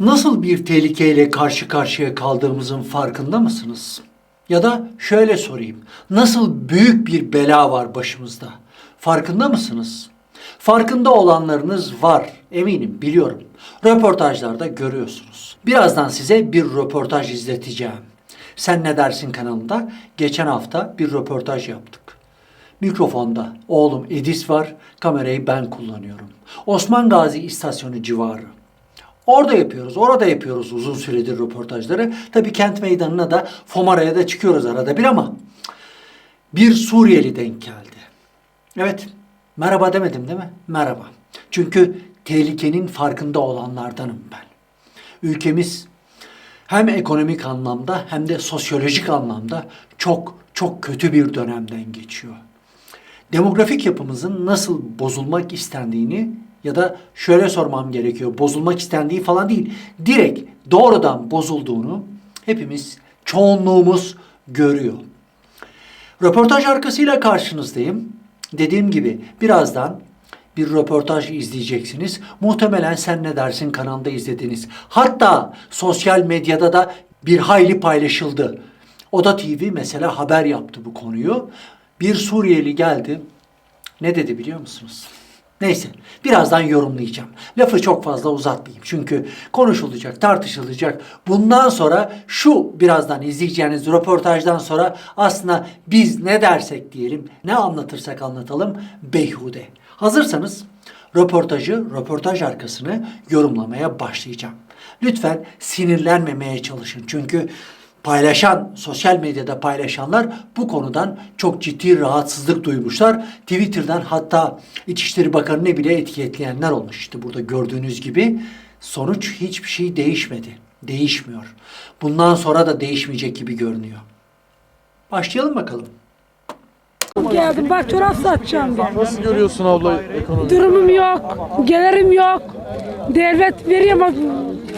Nasıl bir tehlikeyle karşı karşıya kaldığımızın farkında mısınız? Ya da şöyle sorayım. Nasıl büyük bir bela var başımızda? Farkında mısınız? Farkında olanlarınız var. Eminim, biliyorum. Röportajlarda görüyorsunuz. Birazdan size bir röportaj izleteceğim. Sen ne dersin kanalında? Geçen hafta bir röportaj yaptık. Mikrofonda oğlum Edis var, kamerayı ben kullanıyorum. Osman Gazi istasyonu civarı. Orada yapıyoruz, orada yapıyoruz uzun süredir röportajları. Tabii kent meydanına da Fomara'ya da çıkıyoruz arada bir ama bir Suriyeli denk geldi. Evet, merhaba demedim değil mi? Merhaba. Çünkü tehlikenin farkında olanlardanım ben. Ülkemiz hem ekonomik anlamda hem de sosyolojik anlamda çok çok kötü bir dönemden geçiyor. Demografik yapımızın nasıl bozulmak istendiğini ya da şöyle sormam gerekiyor. Bozulmak istendiği falan değil. Direkt doğrudan bozulduğunu hepimiz çoğunluğumuz görüyor. Röportaj arkasıyla karşınızdayım. Dediğim gibi birazdan bir röportaj izleyeceksiniz. Muhtemelen Sen Ne Dersin kanalında izlediniz. Hatta sosyal medyada da bir hayli paylaşıldı. Oda TV mesela haber yaptı bu konuyu. Bir Suriyeli geldi. Ne dedi biliyor musunuz? Neyse birazdan yorumlayacağım. Lafı çok fazla uzatmayayım. Çünkü konuşulacak, tartışılacak. Bundan sonra şu birazdan izleyeceğiniz röportajdan sonra aslında biz ne dersek diyelim, ne anlatırsak anlatalım beyhude. Hazırsanız röportajı, röportaj arkasını yorumlamaya başlayacağım. Lütfen sinirlenmemeye çalışın. Çünkü paylaşan, sosyal medyada paylaşanlar bu konudan çok ciddi rahatsızlık duymuşlar. Twitter'dan hatta İçişleri Bakanı'nı bile etiketleyenler olmuş. İşte burada gördüğünüz gibi sonuç hiçbir şey değişmedi. Değişmiyor. Bundan sonra da değişmeyecek gibi görünüyor. Başlayalım bakalım. Geldim bak çorap satacağım ben. Nasıl görüyorsun abla ekonomi? Durumum yok, gelirim yok. Devlet veriyor bak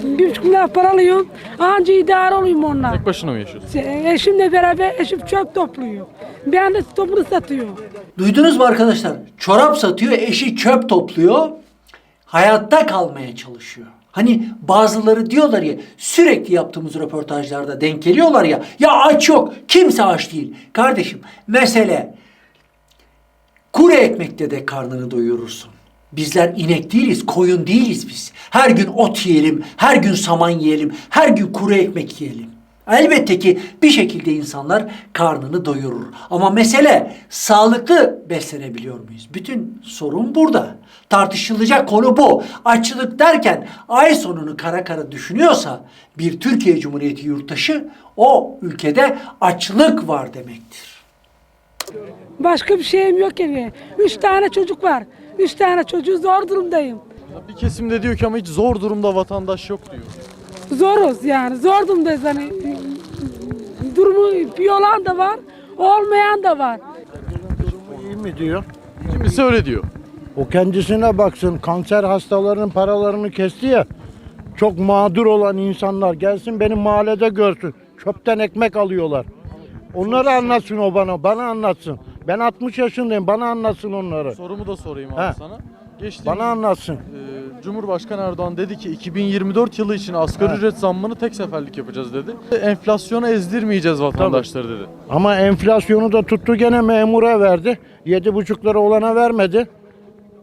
bir buçuk lira para alıyorum. Anca idare olayım onunla. Tek başına mı yaşıyorsun? Eşimle beraber eşim çöp topluyor. Ben de topunu satıyor. Duydunuz mu arkadaşlar? Çorap satıyor, eşi çöp topluyor. Hayatta kalmaya çalışıyor. Hani bazıları diyorlar ya sürekli yaptığımız röportajlarda denk geliyorlar ya ya aç yok kimse aç değil. Kardeşim mesele kuru ekmekte de karnını doyurursun. Bizler inek değiliz, koyun değiliz biz. Her gün ot yiyelim, her gün saman yiyelim, her gün kuru ekmek yiyelim. Elbette ki bir şekilde insanlar karnını doyurur. Ama mesele sağlıklı beslenebiliyor muyuz? Bütün sorun burada. Tartışılacak konu bu. Açlık derken ay sonunu kara kara düşünüyorsa bir Türkiye Cumhuriyeti yurttaşı o ülkede açlık var demektir. Başka bir şeyim yok evi. Üç tane çocuk var. Üç tane çocuğu zor durumdayım. Ya Bir kesim de diyor ki ama hiç zor durumda vatandaş yok diyor. Zoruz yani. Zor durumdayız hani. Durumu bir olan da var, olmayan da var. İyi mi diyor? Kimisi öyle diyor. O kendisine baksın. Kanser hastalarının paralarını kesti ya. Çok mağdur olan insanlar gelsin benim mahallede görsün. Çöpten ekmek alıyorlar. Onları anlatsın o bana. Bana anlatsın. Ben 60 yaşındayım. Bana anlatsın onları. Sorumu da sorayım abi He. sana. Geçtiğimiz Bana anlatsın. e, Cumhurbaşkanı Erdoğan dedi ki 2024 yılı için asgari ücret zammını tek seferlik yapacağız dedi. Enflasyona ezdirmeyeceğiz vatandaşları dedi. Ama enflasyonu da tuttu gene memura verdi. 7,5 lira olana vermedi.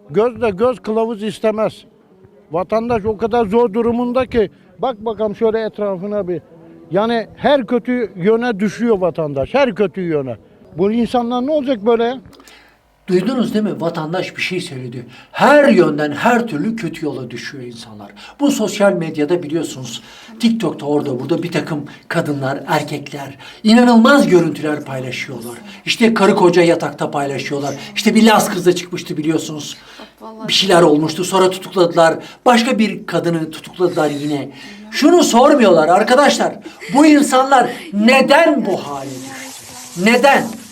Göz de göz kılavuz istemez. Vatandaş o kadar zor durumunda ki bak bakalım şöyle etrafına bir. Yani her kötü yöne düşüyor vatandaş. Her kötü yöne. Bu insanlar ne olacak böyle? Duydunuz değil mi? Vatandaş bir şey söyledi. Her yönden her türlü kötü yola düşüyor insanlar. Bu sosyal medyada biliyorsunuz TikTok'ta orada burada bir takım kadınlar, erkekler inanılmaz görüntüler paylaşıyorlar. İşte karı koca yatakta paylaşıyorlar. İşte bir Laz kızda çıkmıştı biliyorsunuz. Bir şeyler olmuştu. Sonra tutukladılar. Başka bir kadını tutukladılar yine. Şunu sormuyorlar arkadaşlar. Bu insanlar neden bu hale düştü? Neden?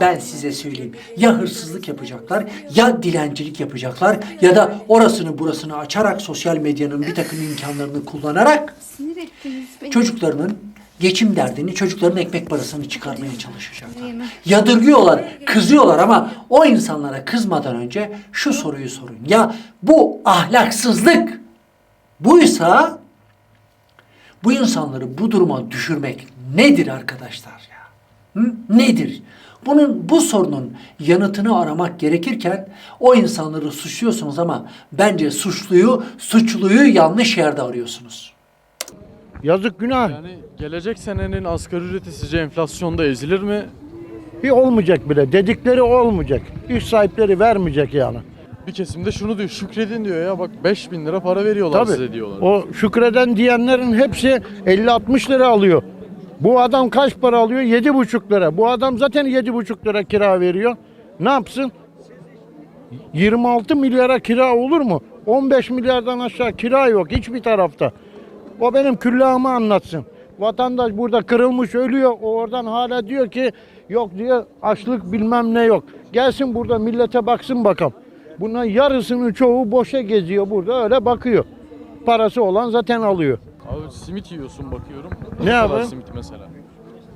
Ben size söyleyeyim. Ya hırsızlık yapacaklar, ya dilencilik yapacaklar, ya da orasını burasını açarak sosyal medyanın bir takım imkanlarını kullanarak Sinir ettiniz beni. çocuklarının geçim derdini, çocukların ekmek parasını çıkarmaya çalışacaklar. Yadırgıyorlar, kızıyorlar ama o insanlara kızmadan önce şu soruyu sorun. Ya bu ahlaksızlık buysa Bu insanları bu duruma düşürmek nedir arkadaşlar ya? Hı? Nedir? Bunun bu sorunun yanıtını aramak gerekirken o insanları suçluyorsunuz ama bence suçluyu, suçluyu yanlış yerde arıyorsunuz. Yazık günah. Yani gelecek senenin asgari ücreti sizce enflasyonda ezilir mi? Bir olmayacak bile. Dedikleri olmayacak. İş sahipleri vermeyecek yani. Bir kesimde şunu diyor, şükredin diyor ya bak 5000 lira para veriyorlar size Tabii. diyorlar. O şükreden diyenlerin hepsi 50-60 lira alıyor. Bu adam kaç para alıyor? 7,5 lira. Bu adam zaten 7,5 lira kira veriyor. Ne yapsın? 26 milyara kira olur mu? 15 milyardan aşağı kira yok hiçbir tarafta. O benim küllahımı anlatsın. Vatandaş burada kırılmış ölüyor. O oradan hala diyor ki yok diyor açlık bilmem ne yok. Gelsin burada millete baksın bakalım. Bunların yarısının çoğu boşa geziyor burada öyle bakıyor. Parası olan zaten alıyor. Abi simit yiyorsun bakıyorum. Ne kadar yapayım? simit mesela?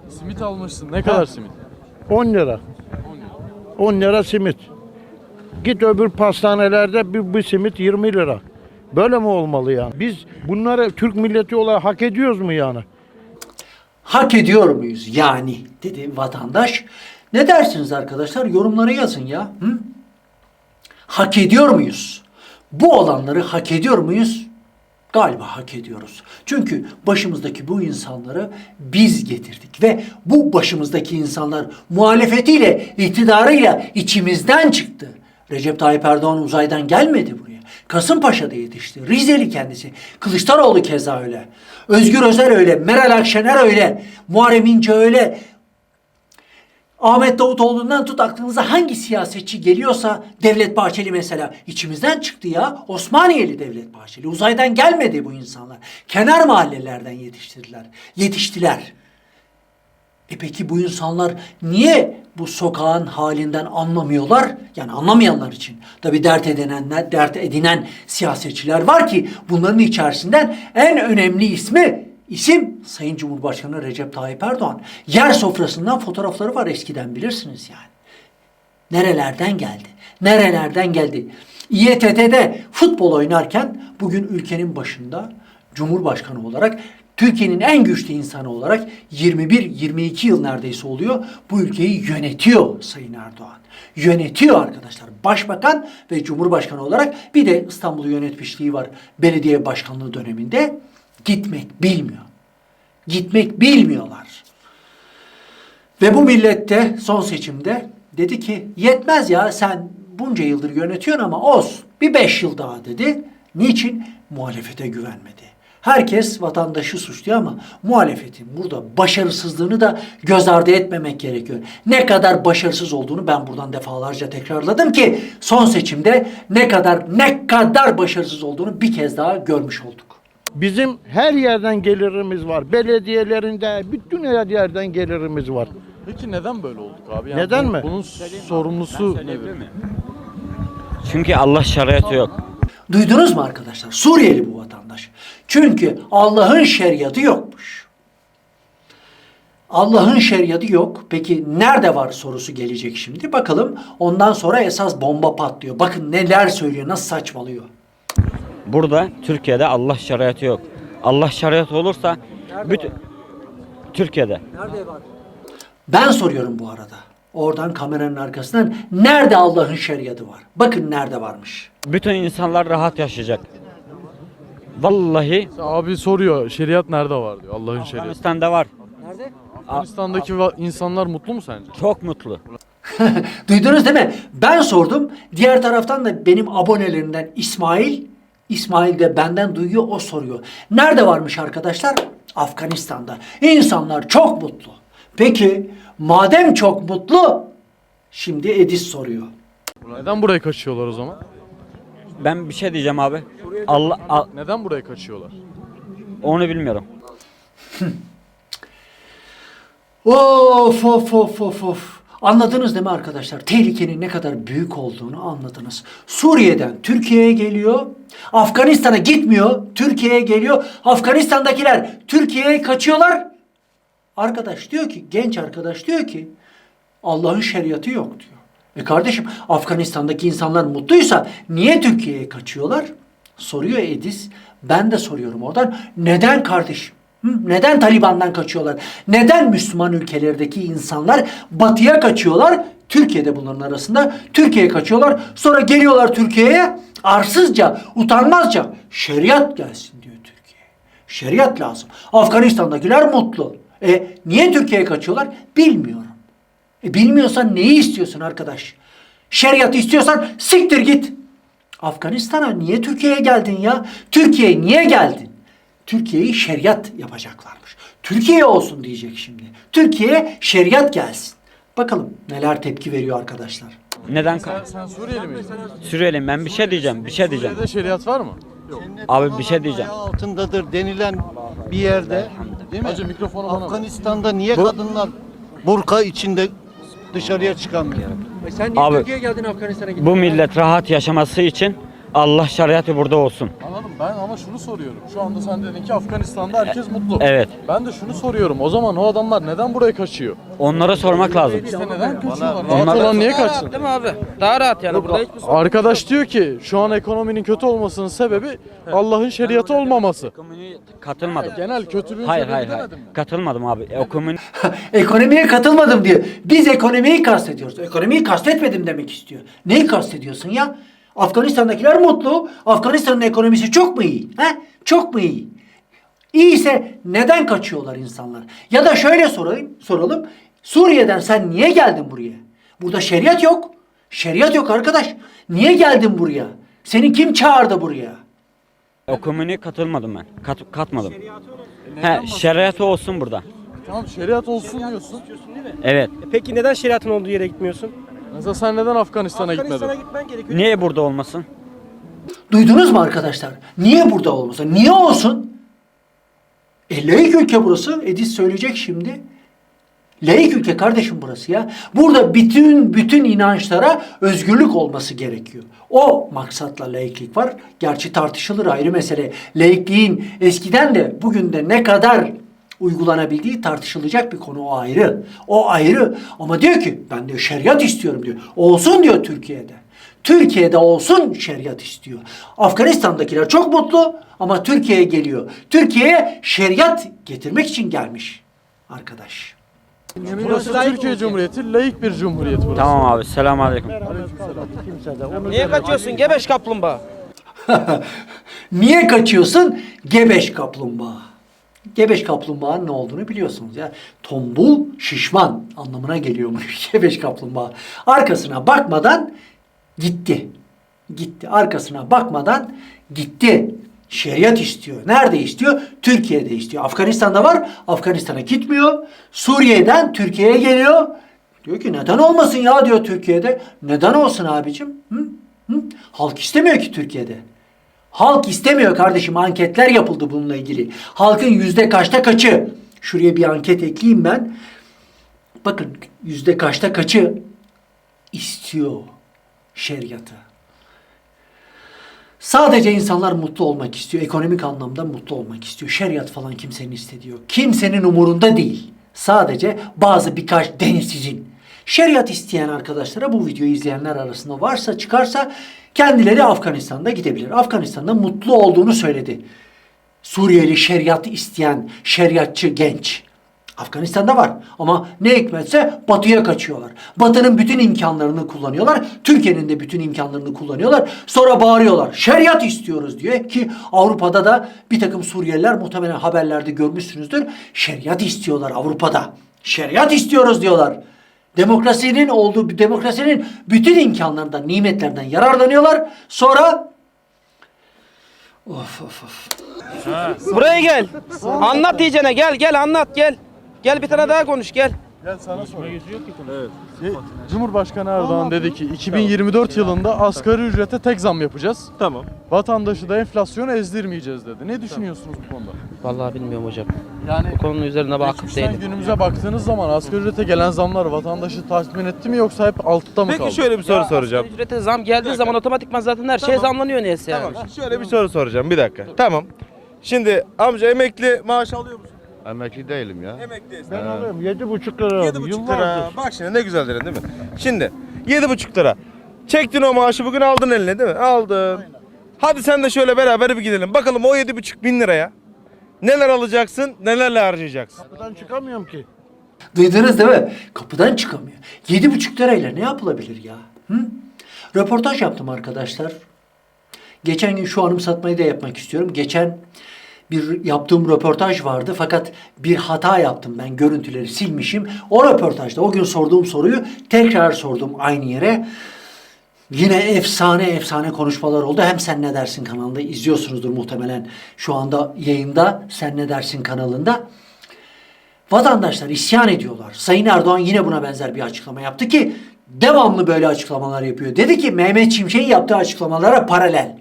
Simit almışsın. Ne kadar simit? 10 lira. 10 lira. 10 lira simit. Git öbür pastanelerde bir, bir simit 20 lira. Böyle mi olmalı yani? Biz bunları Türk milleti olarak hak ediyoruz mu yani? Hak ediyor muyuz yani dedi vatandaş. Ne dersiniz arkadaşlar? Yorumlara yazın ya. Hı? Hak ediyor muyuz? Bu olanları hak ediyor muyuz? Galiba hak ediyoruz. Çünkü başımızdaki bu insanları biz getirdik ve bu başımızdaki insanlar muhalefetiyle, iktidarıyla içimizden çıktı. Recep Tayyip Erdoğan uzaydan gelmedi buraya. Kasımpaşa'da yetişti. Rizeli kendisi. Kılıçdaroğlu keza öyle. Özgür Özel öyle. Meral Akşener öyle. Muharrem İnce öyle. Ahmet Davutoğlu'ndan tut aklınıza hangi siyasetçi geliyorsa Devlet Bahçeli mesela içimizden çıktı ya. Osmaniyeli Devlet Bahçeli. Uzaydan gelmedi bu insanlar. Kenar mahallelerden yetiştirdiler. Yetiştiler. E peki bu insanlar niye bu sokağın halinden anlamıyorlar? Yani anlamayanlar için. Tabii dert edinenler, dert edinen siyasetçiler var ki bunların içerisinden en önemli ismi isim Sayın Cumhurbaşkanı Recep Tayyip Erdoğan. Yer sofrasından fotoğrafları var eskiden bilirsiniz yani. Nerelerden geldi? Nerelerden geldi? İETT'de futbol oynarken bugün ülkenin başında Cumhurbaşkanı olarak Türkiye'nin en güçlü insanı olarak 21-22 yıl neredeyse oluyor. Bu ülkeyi yönetiyor Sayın Erdoğan. Yönetiyor arkadaşlar. Başbakan ve Cumhurbaşkanı olarak bir de İstanbul'u yönetmişliği var belediye başkanlığı döneminde. Gitmek bilmiyor. Gitmek bilmiyorlar. Ve bu millette son seçimde dedi ki yetmez ya sen bunca yıldır yönetiyorsun ama olsun bir beş yıl daha dedi. Niçin? Muhalefete güvenmedi. Herkes vatandaşı suçluyor ama muhalefetin burada başarısızlığını da göz ardı etmemek gerekiyor. Ne kadar başarısız olduğunu ben buradan defalarca tekrarladım ki son seçimde ne kadar ne kadar başarısız olduğunu bir kez daha görmüş olduk. Bizim her yerden gelirimiz var. Belediyelerinde bütün her yerden gelirimiz var. Peki neden böyle olduk abi? Neden bunun, mi? Bunun sorumlusu nedir? Çünkü Allah şeriatı yok. Duydunuz mu arkadaşlar? Suriyeli bu vatandaş. Çünkü Allah'ın şeriatı yokmuş. Allah'ın şeriatı yok. Peki nerede var sorusu gelecek şimdi. Bakalım ondan sonra esas bomba patlıyor. Bakın neler söylüyor, nasıl saçmalıyor. Burada Türkiye'de Allah şeriatı yok. Allah şeriatı olursa bütün Türkiye'de. Ben soruyorum bu arada. Oradan kameranın arkasından nerede Allah'ın şeriatı var? Bakın nerede varmış. Bütün insanlar rahat yaşayacak. Vallahi Abi soruyor şeriat nerede var diyor Allah'ın şeriatı. Afganistan'da var. Afganistan'daki va- insanlar mutlu mu sence? Çok mutlu. Duydunuz değil mi? Ben sordum. Diğer taraftan da benim abonelerimden İsmail, İsmail de benden duyuyor, o soruyor. Nerede varmış arkadaşlar? Afganistan'da. İnsanlar çok mutlu. Peki madem çok mutlu, şimdi Edis soruyor. Neden buraya kaçıyorlar o zaman? Ben bir şey diyeceğim abi. Allah a- Neden buraya kaçıyorlar? onu bilmiyorum. Of of of of of. Anladınız değil mi arkadaşlar? Tehlikenin ne kadar büyük olduğunu anladınız. Suriye'den Türkiye'ye geliyor. Afganistan'a gitmiyor. Türkiye'ye geliyor. Afganistan'dakiler Türkiye'ye kaçıyorlar. Arkadaş diyor ki, genç arkadaş diyor ki Allah'ın şeriatı yok diyor. E kardeşim Afganistan'daki insanlar mutluysa niye Türkiye'ye kaçıyorlar? Soruyor Edis. Ben de soruyorum oradan. Neden kardeşim? Neden Taliban'dan kaçıyorlar? Neden Müslüman ülkelerdeki insanlar batıya kaçıyorlar? Türkiye'de bunların arasında. Türkiye'ye kaçıyorlar. Sonra geliyorlar Türkiye'ye arsızca, utanmazca şeriat gelsin diyor Türkiye. Şeriat lazım. Afganistan'dakiler mutlu. E niye Türkiye'ye kaçıyorlar? Bilmiyorum. E bilmiyorsan neyi istiyorsun arkadaş? Şeriat istiyorsan siktir git. Afganistan'a niye Türkiye'ye geldin ya? Türkiye'ye niye geldin? Türkiye'yi şeriat yapacaklarmış. Türkiye olsun diyecek şimdi. Türkiye'ye şeriat gelsin. Bakalım neler tepki veriyor arkadaşlar. Neden? Sen, sen Suriyeli miydin? Suriyeliyim ben bir şey diyeceğim. Bir şey diyeceğim. Suriye'de şeriat var mı? Abi bir şey diyeceğim. altındadır denilen bir yerde değil mi? Hacı mikrofonu bana ver. Afganistan'da niye kadınlar burka içinde dışarıya çıkamıyor? Sen niye Abi- Türkiye'ye geldin Afganistan'a gittin? Bu millet rahat yaşaması için Allah şeriatı burada olsun. Anladım ben ama şunu soruyorum. Şu anda sen dedin ki Afganistan'da herkes mutlu. Evet. Ben de şunu soruyorum. O zaman o adamlar neden buraya kaçıyor? Onlara sormak lazım. İşte neden kaçıyorlar? Onlar- olan niye kaçsın? Değil mi abi? Daha rahat yani. Burada hiçbir sorun Arkadaş diyor ki şu an ekonominin kötü olmasının sebebi Allah'ın şeriatı olmaması. Katılmadım. Genel kötülüğün Hayır sebebi hayır hayır. demedim mi? Katılmadım abi. E, O komün Ekonomiye katılmadım diyor. Biz ekonomiyi kastediyoruz. Ekonomiyi kastetmedim demek istiyor. Neyi kastediyorsun ya? Afganistan'dakiler mutlu. Afganistan'ın ekonomisi çok mu iyi? He? Çok mu iyi? İyiyse neden kaçıyorlar insanlar? Ya da şöyle sorayım, soralım. Suriye'den sen niye geldin buraya? Burada şeriat yok. Şeriat yok arkadaş. Niye geldin buraya? Seni kim çağırdı buraya? o komüne katılmadım ben. Kat, katmadım. He, şeriatı olsun burada. Tamam şeriat olsun diyorsun. Evet. Peki neden şeriatın olduğu yere gitmiyorsun? Mesela sen neden Afganistan'a Afganistan'a gitmedin? gitmen gerekiyor. Niye burada olmasın? Duydunuz mu arkadaşlar? Niye burada olmasın? Niye olsun? E laik ülke burası. Edis söyleyecek şimdi. Laik ülke kardeşim burası ya. Burada bütün bütün inançlara özgürlük olması gerekiyor. O maksatla laiklik var. Gerçi tartışılır ayrı mesele. Laikliğin eskiden de bugün de ne kadar uygulanabildiği tartışılacak bir konu o ayrı. O ayrı. Ama diyor ki ben diyor şeriat istiyorum diyor. Olsun diyor Türkiye'de. Türkiye'de olsun şeriat istiyor. Afganistan'dakiler çok mutlu ama Türkiye'ye geliyor. Türkiye'ye şeriat getirmek için gelmiş arkadaş. Burası Türkiye Cumhuriyeti, laik bir cumhuriyet burası. Tamam abi. Selamun aleyküm. Niye kaçıyorsun gebeş kaplumbağa? Niye kaçıyorsun? Gebeş kaplumbağa. Gebeş kaplumbağanın ne olduğunu biliyorsunuz ya. Tombul, şişman anlamına geliyormuş gebeş kaplumbağa. Arkasına bakmadan gitti. Gitti. Arkasına bakmadan gitti. Şeriat istiyor. Nerede istiyor? Türkiye'de istiyor. Afganistan'da var. Afganistan'a gitmiyor. Suriye'den Türkiye'ye geliyor. Diyor ki neden olmasın ya diyor Türkiye'de. Neden olsun abicim? Hı? Hı? Halk istemiyor ki Türkiye'de. Halk istemiyor kardeşim. Anketler yapıldı bununla ilgili. Halkın yüzde kaçta kaçı? Şuraya bir anket ekleyeyim ben. Bakın yüzde kaçta kaçı istiyor şeriatı. Sadece insanlar mutlu olmak istiyor. Ekonomik anlamda mutlu olmak istiyor. Şeriat falan kimsenin istediği yok. Kimsenin umurunda değil. Sadece bazı birkaç densizin. Şeriat isteyen arkadaşlara bu videoyu izleyenler arasında varsa çıkarsa kendileri Afganistan'da gidebilir. Afganistan'da mutlu olduğunu söyledi. Suriyeli şeriat isteyen şeriatçı genç. Afganistan'da var ama ne hikmetse batıya kaçıyorlar. Batının bütün imkanlarını kullanıyorlar. Türkiye'nin de bütün imkanlarını kullanıyorlar. Sonra bağırıyorlar. Şeriat istiyoruz diye ki Avrupa'da da bir takım Suriyeliler muhtemelen haberlerde görmüşsünüzdür. Şeriat istiyorlar Avrupa'da. Şeriat istiyoruz diyorlar. Demokrasinin olduğu demokrasinin bütün imkanlarından, nimetlerden yararlanıyorlar. Sonra Of of of. Buraya gel. Anlat diyeceğine gel gel anlat gel. Gel bir tane daha konuş gel. Gel sana sorayım. Evet. Cumhurbaşkanı Erdoğan dedi ki 2024 yılında asgari ücrete tek zam yapacağız. Tamam. Vatandaşı da enflasyonu ezdirmeyeceğiz dedi. Ne düşünüyorsunuz bu konuda? Vallahi bilmiyorum hocam. Yani Bu konunun üzerine vakıf geçmişten değilim. günümüze baktığınız zaman asgari ücrete gelen zamlar vatandaşı tatmin etti mi yoksa hep altta mı kaldı? Peki şöyle bir soru soracağım. Asgari Ücrete zam geldiği zaman otomatikman zaten her şey zamlanıyor neyse yani. Tamam. Şöyle bir soru soracağım. Bir dakika. Tamam. Şimdi amca emekli maaş alıyor musun? Emekli değilim ya. Emekliyiz. Ben alıyorum yedi buçuk lira. Yedi buçuk Yıllardır. lira. Bak şimdi ne güzel dedin değil mi? Şimdi yedi buçuk lira. Çektin o maaşı bugün aldın eline değil mi? Aldın. Hadi sen de şöyle beraber bir gidelim. Bakalım o yedi buçuk bin liraya Neler alacaksın, nelerle harcayacaksın? Buradan çıkamıyorum ki. Duydunuz değil mi? Kapıdan çıkamıyor. Yedi buçuk lirayla ne yapılabilir ya? Hı? Röportaj yaptım arkadaşlar. Geçen gün şu anımsatmayı da yapmak istiyorum. Geçen bir yaptığım röportaj vardı fakat bir hata yaptım ben görüntüleri silmişim. O röportajda o gün sorduğum soruyu tekrar sordum aynı yere. Yine efsane efsane konuşmalar oldu. Hem Sen Ne Dersin kanalında izliyorsunuzdur muhtemelen şu anda yayında Sen Ne Dersin kanalında. Vatandaşlar isyan ediyorlar. Sayın Erdoğan yine buna benzer bir açıklama yaptı ki devamlı böyle açıklamalar yapıyor. Dedi ki Mehmet Şimşek'in yaptığı açıklamalara paralel.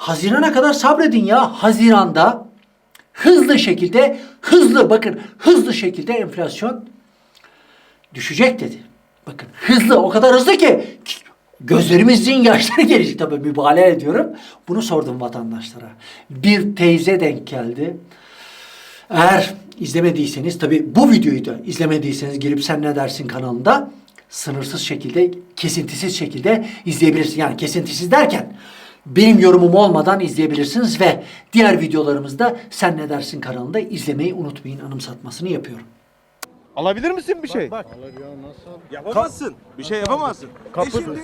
Hazirana kadar sabredin ya. Haziranda hızlı şekilde, hızlı bakın hızlı şekilde enflasyon düşecek dedi. Bakın hızlı o kadar hızlı ki gözlerimizin yaşları gelecek tabii mübalağa ediyorum. Bunu sordum vatandaşlara. Bir teyze denk geldi. Eğer izlemediyseniz tabi bu videoyu da izlemediyseniz girip Sen Ne Dersin kanalında sınırsız şekilde, kesintisiz şekilde izleyebilirsiniz. Yani kesintisiz derken benim yorumum olmadan izleyebilirsiniz ve diğer videolarımızda Sen Ne Dersin kanalında izlemeyi unutmayın anımsatmasını yapıyorum. Alabilir misin bir şey? Bak. Yapamazsın. Bir şey yapamazsın. Kapı- E şimdi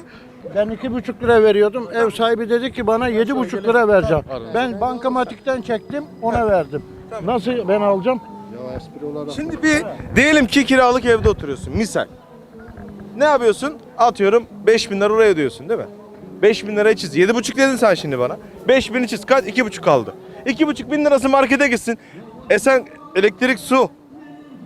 Ben iki buçuk lira veriyordum. Ev sahibi dedi ki bana yedi buçuk lira vereceğim. Ben bankamatikten çektim ona verdim. Nasıl ben alacağım? Şimdi bir diyelim ki kiralık evde oturuyorsun misal. Ne yapıyorsun? Atıyorum 5000 lira oraya ödüyorsun değil mi? 5000 lirayı çiz. 7,5 dedin sen şimdi bana. 5000'i çiz. Kaç? 2,5 kaldı. 2,5 bin lirası markete gitsin. E sen elektrik, su,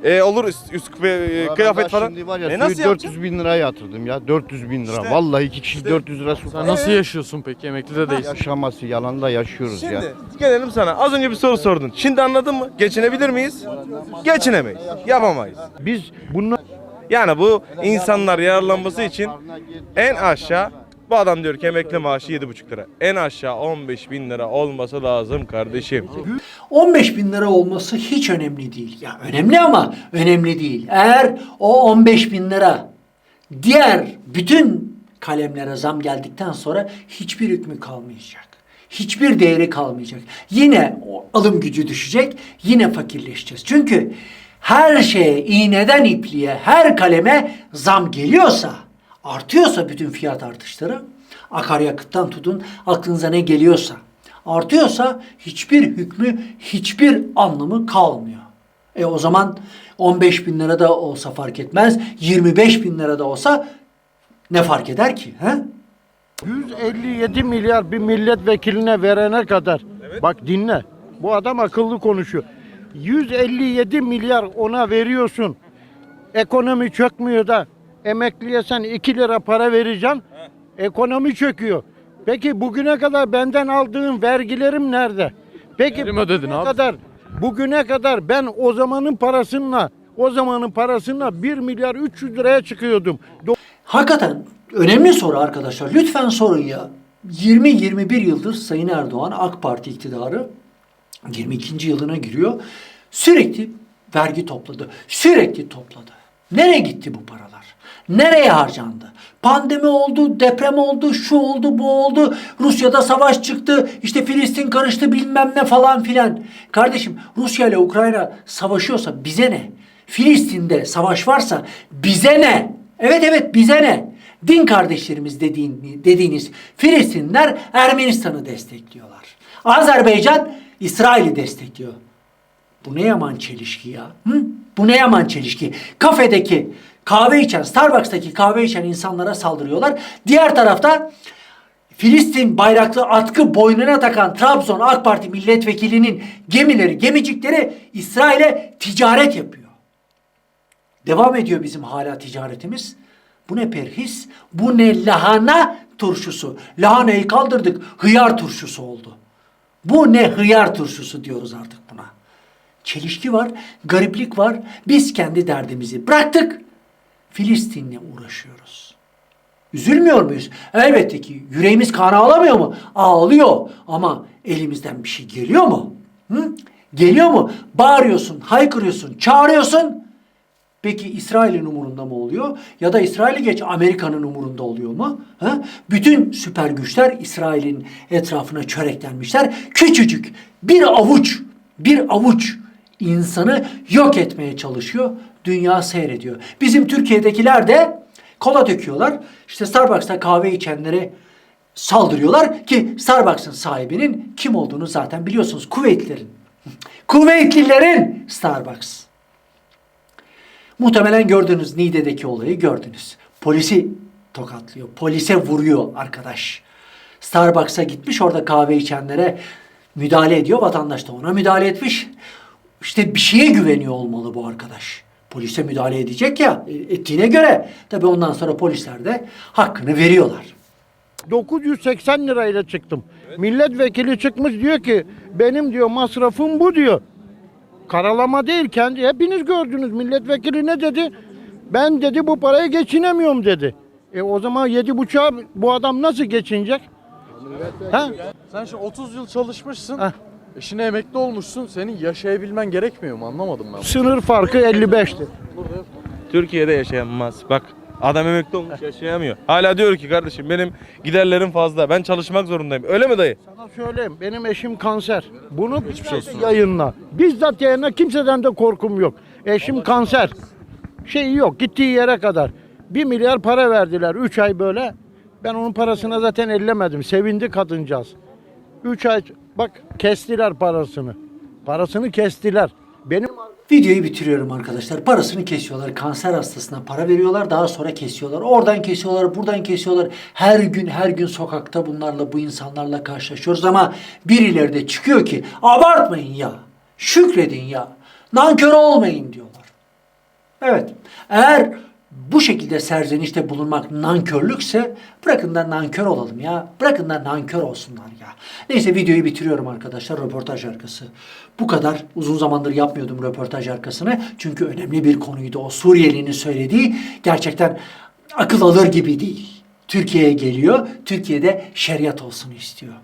e, olur üst, üst e, kıyafet falan. Şimdi var ya e suyu nasıl 400 yapacaksın? bin liraya yatırdım ya. 400 bin lira. İşte- Vallahi iki kişi işte- 400 lira su. Sen nasıl yaşıyorsun peki? Emekli de değilsin. Yaşaması yalan da yaşıyoruz ya. Şimdi gelelim sana. Az önce bir soru sordun. Şimdi anladın mı? Geçinebilir miyiz? Geçinemeyiz. Yapamayız. Biz bunu Yani bu insanlar yararlanması için en aşağı bu adam diyor ki emekli maaşı 7,5 lira. En aşağı 15 bin lira olması lazım kardeşim. 15 bin lira olması hiç önemli değil. Ya önemli ama önemli değil. Eğer o 15 bin lira diğer bütün kalemlere zam geldikten sonra hiçbir hükmü kalmayacak. Hiçbir değeri kalmayacak. Yine alım gücü düşecek. Yine fakirleşeceğiz. Çünkü her şeye iğneden ipliğe her kaleme zam geliyorsa artıyorsa bütün fiyat artışları akaryakıttan tutun aklınıza ne geliyorsa artıyorsa hiçbir hükmü, hiçbir anlamı kalmıyor. E o zaman 15 bin lira da olsa fark etmez, 25 bin lira da olsa ne fark eder ki? He? 157 milyar bir milletvekiline verene kadar. Bak dinle. Bu adam akıllı konuşuyor. 157 milyar ona veriyorsun. Ekonomi çökmüyor da emekliye sen 2 lira para vereceksin. Ekonomi çöküyor. Peki bugüne kadar benden aldığın vergilerim nerede? Peki Verim ödedin bugüne abi. kadar bugüne kadar ben o zamanın parasıyla o zamanın parasıyla 1 milyar 300 liraya çıkıyordum. Do- Hakikaten önemli soru arkadaşlar. Lütfen sorun ya. 20-21 yıldır Sayın Erdoğan AK Parti iktidarı 22. yılına giriyor. Sürekli vergi topladı. Sürekli topladı. Nereye gitti bu paralar? Nereye harcandı? Pandemi oldu, deprem oldu, şu oldu, bu oldu. Rusya'da savaş çıktı. işte Filistin karıştı bilmem ne falan filan. Kardeşim Rusya ile Ukrayna savaşıyorsa bize ne? Filistin'de savaş varsa bize ne? Evet evet bize ne? Din kardeşlerimiz dediğin, dediğiniz Filistinler Ermenistan'ı destekliyorlar. Azerbaycan İsrail'i destekliyor. Bu ne yaman çelişki ya? Hı? Bu ne yaman çelişki? Kafedeki kahve içen, Starbucks'taki kahve içen insanlara saldırıyorlar. Diğer tarafta Filistin bayraklı atkı boynuna takan Trabzon AK Parti milletvekilinin gemileri, gemicikleri İsrail'e ticaret yapıyor. Devam ediyor bizim hala ticaretimiz. Bu ne perhis? Bu ne lahana turşusu? Lahanayı kaldırdık, hıyar turşusu oldu. Bu ne hıyar turşusu diyoruz artık buna. Çelişki var, gariplik var. Biz kendi derdimizi bıraktık. Filistin'le uğraşıyoruz. Üzülmüyor muyuz? Elbette ki yüreğimiz kan ağlamıyor mu? Ağlıyor ama elimizden bir şey geliyor mu? Hı? Geliyor mu? Bağırıyorsun, haykırıyorsun, çağırıyorsun. Peki İsrail'in umurunda mı oluyor? Ya da İsrail'i geç Amerika'nın umurunda oluyor mu? Ha? Bütün süper güçler İsrail'in etrafına çöreklenmişler. Küçücük bir avuç bir avuç insanı yok etmeye çalışıyor. Dünya seyrediyor. Bizim Türkiye'dekiler de kola döküyorlar. İşte Starbucks'ta kahve içenlere saldırıyorlar ki Starbucks'ın sahibinin kim olduğunu zaten biliyorsunuz. Kuveytlilerin. Kuveytlilerin Starbucks. Muhtemelen gördünüz Niğde'deki olayı gördünüz. Polisi tokatlıyor. Polise vuruyor arkadaş. Starbucks'a gitmiş orada kahve içenlere müdahale ediyor. Vatandaş da ona müdahale etmiş. İşte bir şeye güveniyor olmalı bu arkadaş. Polise müdahale edecek ya e, ettiğine göre. Tabii ondan sonra polisler de hakkını veriyorlar. 980 lirayla çıktım. Milletvekili çıkmış diyor ki benim diyor masrafım bu diyor. Karalama değil kendi hepiniz gördünüz. Milletvekili ne dedi? Ben dedi bu parayı geçinemiyorum dedi. E o zaman yedi buçuğa bu adam nasıl geçinecek? Ha? Sen şimdi 30 yıl çalışmışsın. Heh. E şimdi emekli olmuşsun. Senin yaşayabilmen gerekmiyor mu? Anlamadım ben. Sınır farkı 55'ti. Türkiye'de yaşayamaz. Bak adam emekli olmuş yaşayamıyor. Hala diyor ki kardeşim benim giderlerim fazla. Ben çalışmak zorundayım. Öyle mi dayı? Sana söyleyeyim benim eşim kanser. Bunu bizzat yayınla. Bizzat yayınla kimseden de korkum yok. Eşim kanser. Şeyi yok gittiği yere kadar. Bir milyar para verdiler 3 ay böyle. Ben onun parasına zaten ellemedim. Sevindi kadıncağız. 3 ay bak kestiler parasını. Parasını kestiler. Benim Videoyu bitiriyorum arkadaşlar. Parasını kesiyorlar. Kanser hastasına para veriyorlar. Daha sonra kesiyorlar. Oradan kesiyorlar, buradan kesiyorlar. Her gün her gün sokakta bunlarla, bu insanlarla karşılaşıyoruz ama birileri de çıkıyor ki abartmayın ya. Şükredin ya. Nankör olmayın diyorlar. Evet. Eğer bu şekilde serzenişte bulunmak nankörlükse bırakın da nankör olalım ya. Bırakın da nankör olsunlar ya. Neyse videoyu bitiriyorum arkadaşlar röportaj arkası. Bu kadar uzun zamandır yapmıyordum röportaj arkasını. Çünkü önemli bir konuydu. O Suriyelinin söylediği gerçekten akıl alır gibi değil. Türkiye'ye geliyor. Türkiye'de şeriat olsun istiyor.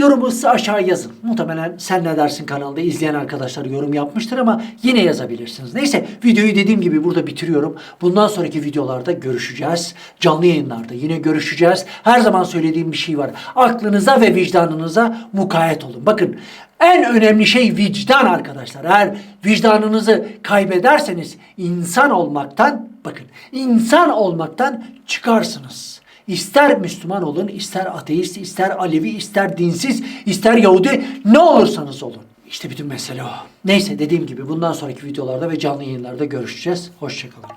Yorumu size aşağı yazın. Muhtemelen Sen Ne Dersin kanalında izleyen arkadaşlar yorum yapmıştır ama yine yazabilirsiniz. Neyse videoyu dediğim gibi burada bitiriyorum. Bundan sonraki videolarda görüşeceğiz. Canlı yayınlarda yine görüşeceğiz. Her zaman söylediğim bir şey var. Aklınıza ve vicdanınıza mukayyet olun. Bakın en önemli şey vicdan arkadaşlar. Eğer vicdanınızı kaybederseniz insan olmaktan bakın insan olmaktan çıkarsınız. İster Müslüman olun, ister ateist, ister Alevi, ister dinsiz, ister Yahudi ne olursanız olun. İşte bütün mesele o. Neyse dediğim gibi bundan sonraki videolarda ve canlı yayınlarda görüşeceğiz. Hoşçakalın.